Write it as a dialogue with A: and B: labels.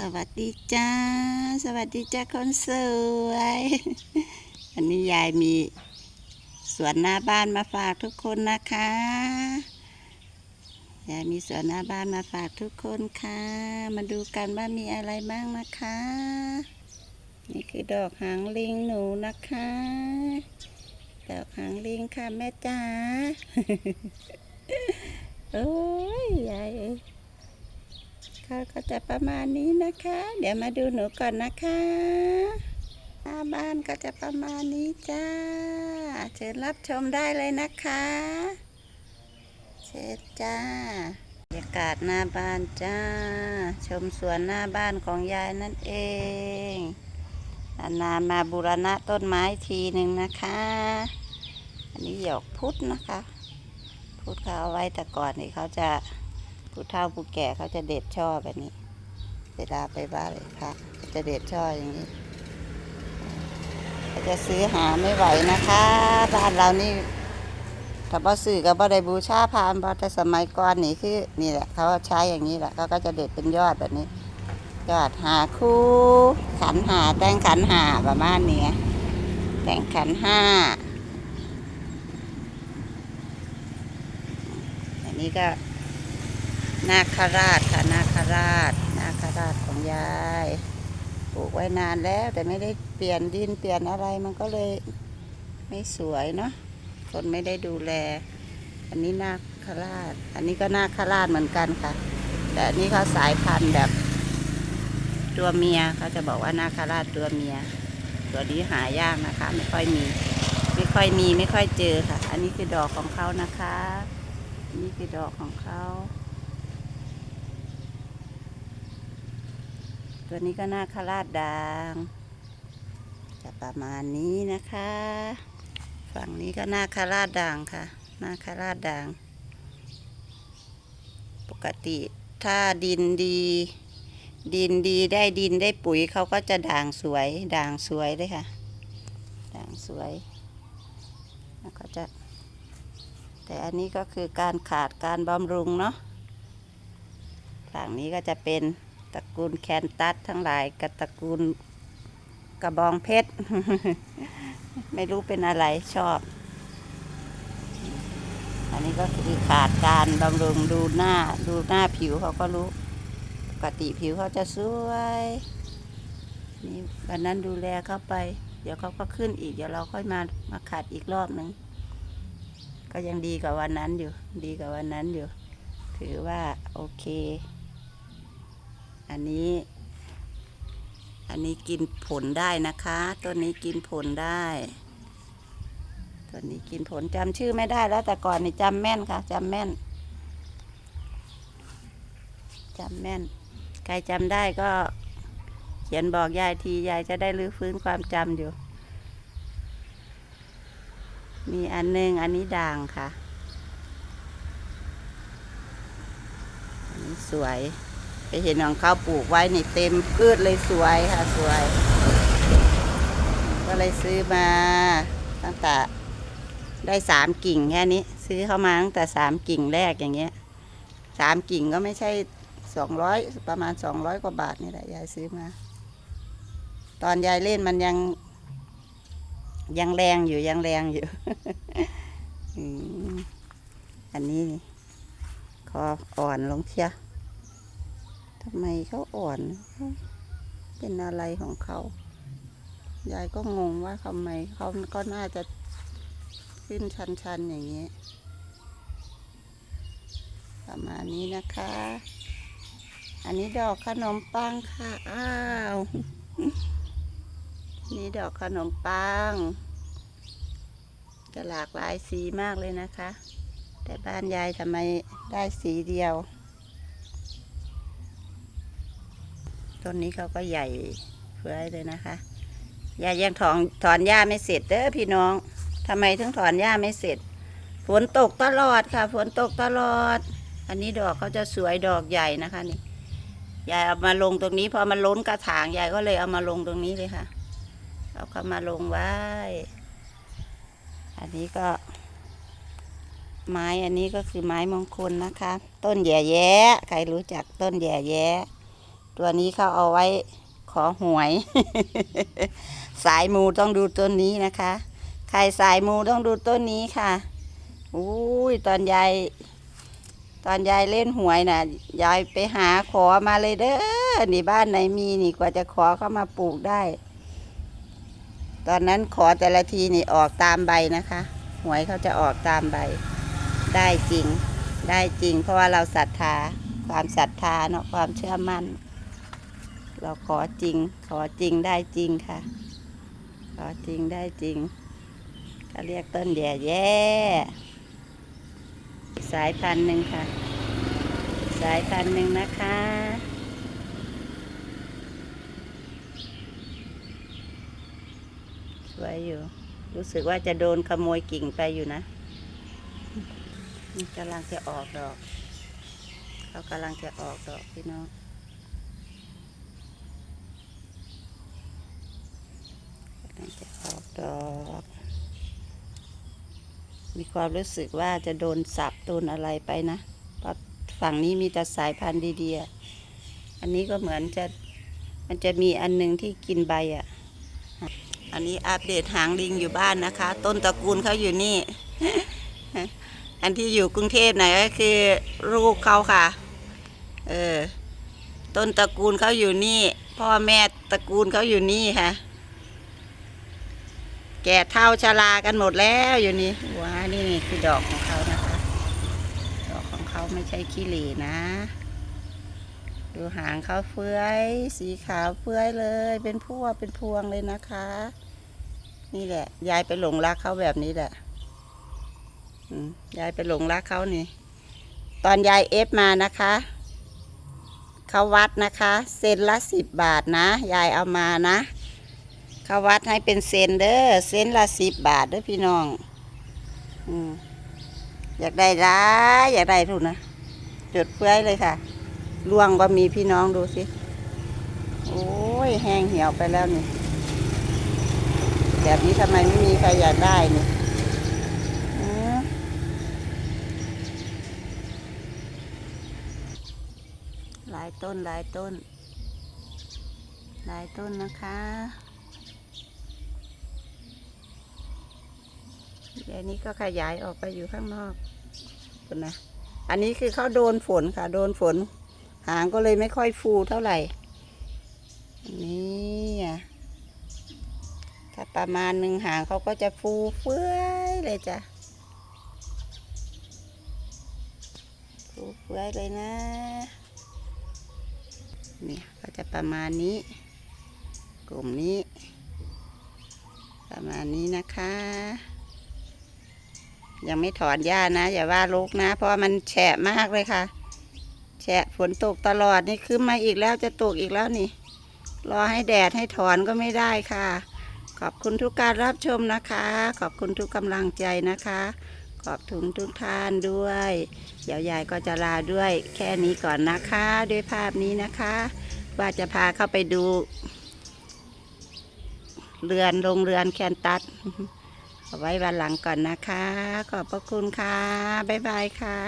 A: สวัสดีจ้า สวัสดีจ้าคนสวยวันนี้ยายมีสวนหน้าบ้านมาฝากทุกคนนะคะ ยายมีสวนหน้าบ้านมาฝากทุกคนค่ะ มาดูกันว่ามีอะไรบ้างนะคะ นี่คือดอกหางลิงหนูนะคะ ดอกหางลิงค่ะแม่จ๋า โอ้ยยาย เอ้ยค่ะก็จะประมาณนี้นะคะ เดี๋ยวมาดูหนูก่อนนะคะหน้าบ้านก็จะประมาณนี้จ้า เชิญรับชมได้เลยนะคะ เชิญจ้าบรรยากาศหน้าบ้านจ้า ชมสวนหน้าบ้านของยายนั่นเองนานมาบูรณะต้นไม้ทีหนึ่งนะคะ อันนี้หยกพุทธนะคะ พุทธเขาเอาไว้แต่ก่อนนี่เขาจะ ผู้เฒ่าผู้แก่เขาจะเด็ดช่อแบบนี้ เวลาไปบ้านเลยค่ะจะเด็ดช่ออย่างนี้จะซื้อหาไม่ไหวนะคะ บ้านเรานี่ถ้าบ่ซื้อก็บ่ได้บูชาพานเพราะแต่สมัยก่อนนี่คือนี่แหละเขาใช้อย่างนี้แหละเขาก็จะเด็ดเป็นยอดแบบนี้ ยอดหาคู่ขันหาแต่งขันหาประมาณนี้แต่งขันห้าอันนี้ก็ นาคราชค่ะนาคราช นาคราชของยายปลูกไว้นานแล้วแต่ไม่ได้เปลี่ยนดินเปลี่ยนอะไรมันก็เลยไม่สวยเนาะคนไม่ได้ดูแล อันนี้นาคราช อันนี้ก็นาคราชเหมือนกันค่ะ แต่อันนี้เขาสายพันธุ์แบบตัวเมียเขาจะบอกว่านาคราชตัวเมีย ตัวนี้หายากนะคะ ไม่ค่อยมี ไม่ค่อยมีไม่ค่อยเจอค่ะ อันนี้คือดอกของเขานะคะ นี่คือดอกของเขา ตัวนี้ก็นาคราชด่างจะประมาณนี้นะคะ ฝั่งนี้ก็นาคราชด่างค่ะ นาคราชด่าง ปกติถ้าดินดี ดินดีได้ดินได้ปุ๋ยเขาก็จะด่างสวย ด่างสวยเลยค่ะ ด่างสวยแล้วก็จะ แต่อันนี้ก็คือการขาดการบำรุงเนาะฝั่งนี้ก็จะเป็น ตระกูลแคนตัสทั้งหลายกับตระกูลกระบองเพชร ไม่รู้เป็นอะไรชอบ อันนี้ก็คือขาดการบำรุงดูหน้าดูหน้าผิวเขาก็รู้ ปกติผิวเขาจะสวยนี่วันนั้นดูแลเขาไป เดี๋ยวเขาก็ขึ้นอีก เดี๋ยวเราค่อยมามาขัดอีกรอบหนึ่งก็ยังดีกว่าวันนั้นอยู่ ดีกว่าวันนั้นอยู่ ถือว่าโอเค อันนี้ อันนี้กินผลได้นะคะต้นนี้กินผลได้ต้นนี้กินผลจำชื่อไม่ได้แล้วแต่ก่อนนี่จำแม่นค่ะจำแม่นจำแม่น ใครจำได้ก็เขียนบอกยายทียายจะได้รื้อฟื้นความจำอยู่ มีอันหนึงอันนี้ด่างค่ะ อันนี้สวย ไปเห็นของเขาปลูกไว้นี่เต็มพืชเลยสวยค่ะสวย ก็เลยซื้อมาตั้งแต่ได้สามกิ่งแค่นี้ ซื้อเข้ามาตั้งแต่สามกิ่งแรกอย่างเงี้ยสามกิ่งก็ไม่ใช่สองร้อยประมาณสองร้อยกว่าบาทนี่แหละยายซื้อมา ตอนยายเล่นมันยังยังแรงอยู่ยังแรงอยู่อันนี้คออ่อนลงเชียว ทำไมเขาอ่อน เป็นอะไรของเขา ยายก็งงว่าทำไมเขาก็น่าจะขึ้นชันๆอย่างนี้ประมาณนี้นะคะ อันนี้ดอกขนมปังค่ะ อ้าว นี่ดอกขนมปัง จะหลากหลายสีมากเลยนะคะ แต่บ้านยายทำไมได้สีเดียว ต้นนี้เขาก็ใหญ่เฟื่อยเลยนะคะยายยังถอนถอนหญ้าไม่เสร็จเด้อพี่น้องทำไมถึงถอนหญ้าไม่เสร็จ ฝนตกตลอดค่ะ ฝนตกตลอด อันนี้ดอกเขาจะสวยดอกใหญ่นะคะนี่ยายเอามาลงตรงนี้พอมันล้นกระถางยายก็เลยเอามาลงตรงนี้เลยค่ะ เอาเขามาลงไว้ อันนี้ก็ ไม้อันนี้ก็คือไม้มงคลนะคะ ต้นแย่แย้ใครรู้จักต้นแย่แย้ ตัวนี้เขาเอาไว้ขอหวย สายมูต้องดูต้นนี้นะคะ ใครสายมูต้องดูต้นนี้ค่ะอุ้ยตอนยายตอนยายเล่นหวยน่ะยายไปหาขอมาเลยเด้อนี่บ้านไหนมีนี่กว่าจะขอเข้ามาปลูกได้ ตอนนั้นขอแต่ละทีนี่ออกตามใบนะคะ หวยเขาจะออกตามใบ ได้จริง ได้จริง เพราะว่าเราศรัทธาความศรัทธาเนาะความเชื่อมั่น เราขอจริง ขอจริงได้จริงค่ะ ขอจริงได้จริง ก็เรียกต้นแย่แย่สายพันธุ์หนึ่งค่ะ สายพันธุ์หนึ่งนะคะสวยอยู่ รู้สึกว่าจะโดนขโมยกิ่งไปอยู่นะกำลังจะออกดอก เขากำลังจะออกดอกพี่น้อง กำลังจะออกดอก มีความรู้สึกว่าจะโดนสับโดนอะไรไปนะเพราะฝั่งนี้มีแต่สายพันธุ์ดีๆ อันนี้ก็เหมือนจะมันจะมีอันหนึงที่กินใบอะ อันนี้อัปเดตหางลิงอยู่บ้านนะคะ ต้นตระกูลเขาอยู่นี่ อันที่อยู่กรุงเทพไหนก็คือลูกเขาค่ะ เออ ต้นตระกูลเขาอยู่นี่ พ่อแม่ตระกูลเขาอยู่นี่ค่ะ แก่เท่าชรากันหมดแล้วอยู่นี่ว้านี่คือดอกของเขานะคะ ดอกของเขาไม่ใช่ขี้เหร่นะ ดูหางเขาเฟื้อย สีขาวเฟื้อยเลย เป็นพวงเป็นพวงเลยนะคะ นี่แหละ ยายไปหลงรักเขาแบบนี้แหละยายไปหลงรักเขานี่ ตอนยายเอฟมานะคะเขาวัดนะคะ เซนละสิบบาทนะ ยายเอามานะ เขาวัดให้เป็นเซนเด้อเซนละสิบบาทเด้อพี่น้องอืมอยากได้ร้ายอยากได้ทุนนะจุดเฟื้อยเลยค่ะล่วงก็มีพี่น้องดูสิ โอ้ยแห้งเหี่ยวไปแล้วนี่ แบบนี้ทำไมไม่มีใครอยากได้นี่หลายต้นหลายต้น หลายต้นนะคะ เดี๋ยวนี้ก็ขยายออกไปอยู่ข้างนอกคุณนะ อันนี้คือเขาโดนฝนค่ะ โดนฝน หางก็เลยไม่ค่อยฟูเท่าไหร่ นี่อะถ้าประมาณหนึ่งหางเขาก็จะฟูเฟ้อยเลยจ้ะ ฟูเฟ้อยเลยนะ เนี่ยก็จะประมาณนี้ กลุ่มนี้ ประมาณนี้นะคะ ยังไม่ถอนหญ้านะอย่าว่าลกนะ เพราะมันแฉะมากเลยค่ะ แฉะฝนตกตลอดนี่คือมาอีกแล้วจะตกอีกแล้วนี่ รอให้แดดให้ถอนก็ไม่ได้ค่ะ ขอบคุณทุกการรับชมนะคะ ขอบคุณทุกกำลังใจนะคะ ขอบคุณทุกท่านด้วยเดี๋ยวยายก็จะลาด้วยแค่นี้ก่อนนะคะ ด้วยภาพนี้นะคะ ว่าจะพาเข้าไปดู เรือนโรงเรือนแคนตัส เอาไว้วันหลังก่อนนะคะ ขอบพระคุณค่ะ บ๊ายบายค่ะ